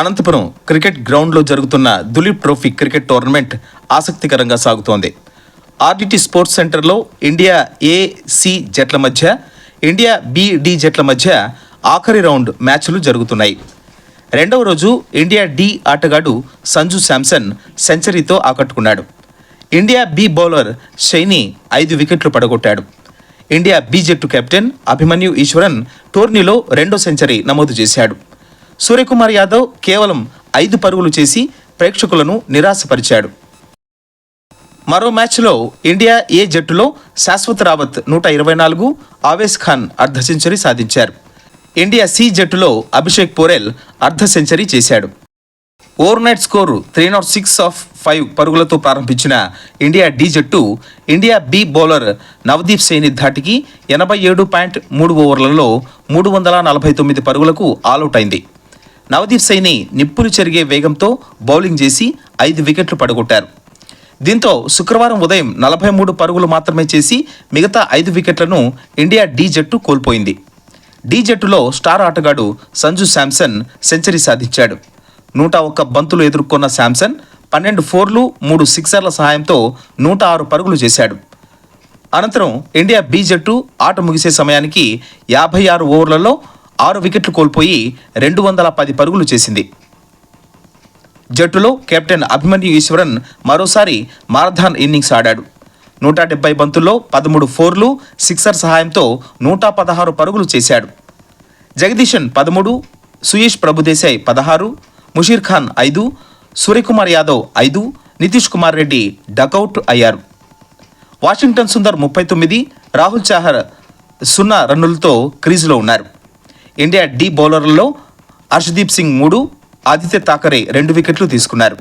Anantapuram cricket గ్రౌండ్లో జరుగుతున్న Duleep trophy cricket tournament ఆసక్తికరంగా సాగుతోంది. ఆర్డిటి స్పోర్ట్స్ సెంటర్లో ఇండియా ఏసి జట్ల మధ్య ఇండియా బిడి జట్ల మధ్య ఆఖరి రౌండ్ మ్యాచ్లు జరుగుతున్నాయి. రెండవ రోజు ఇండియా డి ఆటగాడు సంజు శాంసన్ సెంచరీతో ఆకట్టుకున్నాడు. ఇండియా బి బౌలర్ షైని ఐదు వికెట్లు పడగొట్టాడు. ఇండియా బి జట్టు కెప్టెన్ అభిమన్యు ఈశ్వరన్ టోర్నీలో రెండో సెంచరీ నమోదు చేశాడు. సూర్యకుమార్ యాదవ్ కేవలం ఐదు పరుగులు చేసి ప్రేక్షకులను నిరాశపరిచాడు. మరో మ్యాచ్లో ఇండియా ఏ జట్టులో శాశ్వత్ రావత్ నూట ఇరవై నాలుగు ఆవేశ్ ఖాన్ అర్ధ సెంచరీ సాధించారు. ఇండియా సి జట్టులో అభిషేక్ పోరెల్ అర్ధ సెంచరీ చేశాడు. Over night score three nought six of five పరుగులతో ప్రారంభించిన ఇండియా డి జట్టు India B bowler Navdeep Saini ధాటికి ఎనభై ఏడు పాయింట్ మూడు ఓవర్లలో మూడు వందల నలభై తొమ్మిది పరుగులకు ఆలౌట్ అయింది. నవదీప్ సైని నిప్పులు చెరిగే వేగంతో బౌలింగ్ చేసి ఐదు వికెట్లు పడగొట్టారు. దీంతో శుక్రవారం ఉదయం నలభై మూడు పరుగులు మాత్రమే చేసి మిగతా ఐదు వికెట్లను ఇండియా డి జట్టు కోల్పోయింది. డి జట్టులో స్టార్ ఆటగాడు సంజు శాంసన్ సెంచరీ సాధించాడు. నూట ఒక్క బంతులు ఎదుర్కొన్న శాంసన్ పన్నెండు ఫోర్లు మూడు సిక్సర్ల సహాయంతో నూట ఆరు పరుగులు చేశాడు. అనంతరం ఇండియా బి జట్టు ఆట ముగిసే సమయానికి యాభై ఆరు ఓవర్లలో ఆరు వికెట్లు కోల్పోయి రెండు వందల పది పరుగులు చేసింది. జట్టులో కెప్టెన్ అభిమన్యు ఈశ్వరన్ మరోసారి మారథాన్ ఇన్నింగ్స్ ఆడాడు. నూట డెబ్బై బంతుల్లో పదమూడు ఫోర్లు సిక్సర్ సహాయంతో నూట పదహారు పరుగులు చేశాడు. జగదీశన్ పదమూడు సుయేష్ ప్రభుదేశాయ్ పదహారు ముషీర్ ఖాన్ ఐదు సూర్యకుమార్ యాదవ్ ఐదు నితీష్ కుమార్ రెడ్డి డకౌట్ అయ్యారు. వాషింగ్టన్ సుందర్ ముప్పై తొమ్మిది రాహుల్ చాహర్ సున్నా రన్నులతో క్రీజులో ఉన్నారు. ఇండియా డి బౌలర్లలో హర్షదీప్ సింగ్ మూడు ఆదిత్య థాకరే రెండు వికెట్లు తీసుకున్నారు.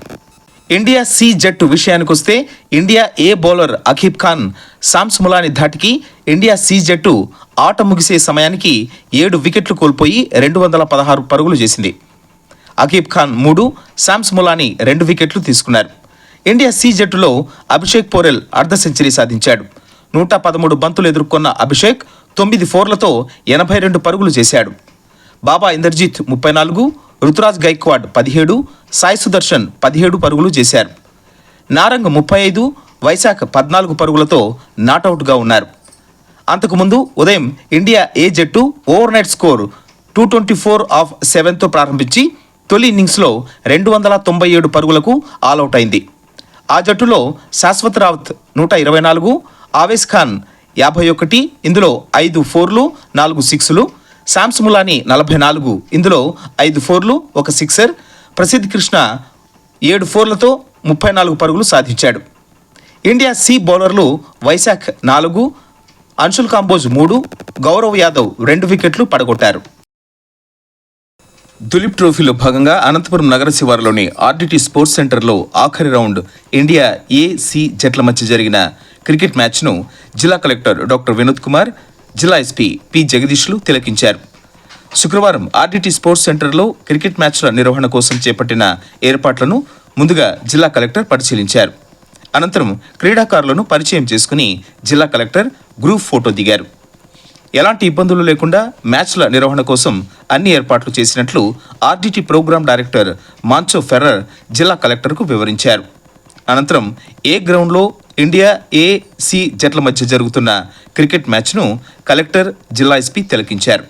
ఇండియా సి జట్టు విషయానికొస్తే India A bowler Akib Khan Shams Mulani ధాటికి ఇండియా సి జట్టు ఆట ముగిసే సమయానికి ఏడు వికెట్లు కోల్పోయి రెండు వందల పదహారు పరుగులు చేసింది. అఖీబ్ ఖాన్ మూడు శామ్స్ ములాని రెండు వికెట్లు తీసుకున్నారు. ఇండియా సి జట్టులో అభిషేక్ పోరెల్ అర్ధ సెంచరీ సాధించాడు. నూట పదమూడు బంతులు ఎదుర్కొన్న అభిషేక్ తొమ్మిది ఫోర్లతో ఎనభై రెండు పరుగులు చేశాడు. బాబా ఇందర్జీత్ ముప్పై నాలుగు రుతురాజ్ గైక్వాడ్ పదిహేడు సాయి సుదర్శన్ పదిహేడు పరుగులు చేశారు. నారంగ్ ముప్పై ఐదు వైశాఖ్ పద్నాలుగు పరుగులతో నాటౌట్గా ఉన్నారు. అంతకుముందు ఉదయం ఇండియా ఏ జట్టు over night score two twenty four of సెవెన్తో ప్రారంభించి తొలి ఇన్నింగ్స్లో రెండు వందల తొంభై ఏడు పరుగులకు ఆల్అవుట్ అయింది. ఆ జట్టులో శాశ్వత్ రావత్ నూట ఇరవై నాలుగు ఆవేశ్ ఖాన్ యాభై ఒకటి ఇందులో ఐదు ఫోర్లు నాలుగు సిక్స్లు శామ్స్ ములాని నలభై నాలుగు. ఇందులో ఐదు ఫోర్లు ఒక సిక్సర్. ప్రసిద్ధ్ కృష్ణ ఏడు ఫోర్లతో ముప్పై నాలుగు పరుగులు సాధించాడు. ఇండియా సి బౌలర్లు వైశాఖ్ నాలుగు అంశుల్ కాంబోజ్ మూడు గౌరవ్ యాదవ్ రెండు వికెట్లు పడగొట్టారు. దులీప్ ట్రోఫీలో భాగంగా అనంతపురం నగర శివారులోని ఆర్డిటీ స్పోర్ట్స్ సెంటర్లో ఆఖరి రౌండ్ ఇండియా ఏసీ జట్ల మధ్య జరిగిన క్రికెట్ మ్యాచ్ను జిల్లా కలెక్టర్ డాక్టర్ వినోద్ కుమార్ జిల్లా ఎస్పీ పి జగదీష్లు తిలకించారు. శుక్రవారం ఆర్డిటి స్పోర్ట్స్ సెంటర్లో క్రికెట్ మ్యాచ్ల నిర్వహణ కోసం చేపట్టిన ఏర్పాట్లను ముందుగా జిల్లా కలెక్టర్ పరిశీలించారు. అనంతరం క్రీడాకారులను పరిచయం చేసుకుని జిల్లా కలెక్టర్ గ్రూప్ ఫోటో దిగారు. ఎలాంటి ఇబ్బందులు లేకుండా మ్యాచ్ల నిర్వహణ కోసం అన్ని ఏర్పాట్లు చేసినట్లు RDT programme director Moncho Ferrer జిల్లా కలెక్టర్కు వివరించారు. అనంతరం ఏ గ్రౌండ్లో ఇండియా ఏ సి జట్ల మధ్య జరుగుతున్న క్రికెట్ మ్యాచ్ను కలెక్టర్ జిల్లా ఎస్పీ తిలకించారు.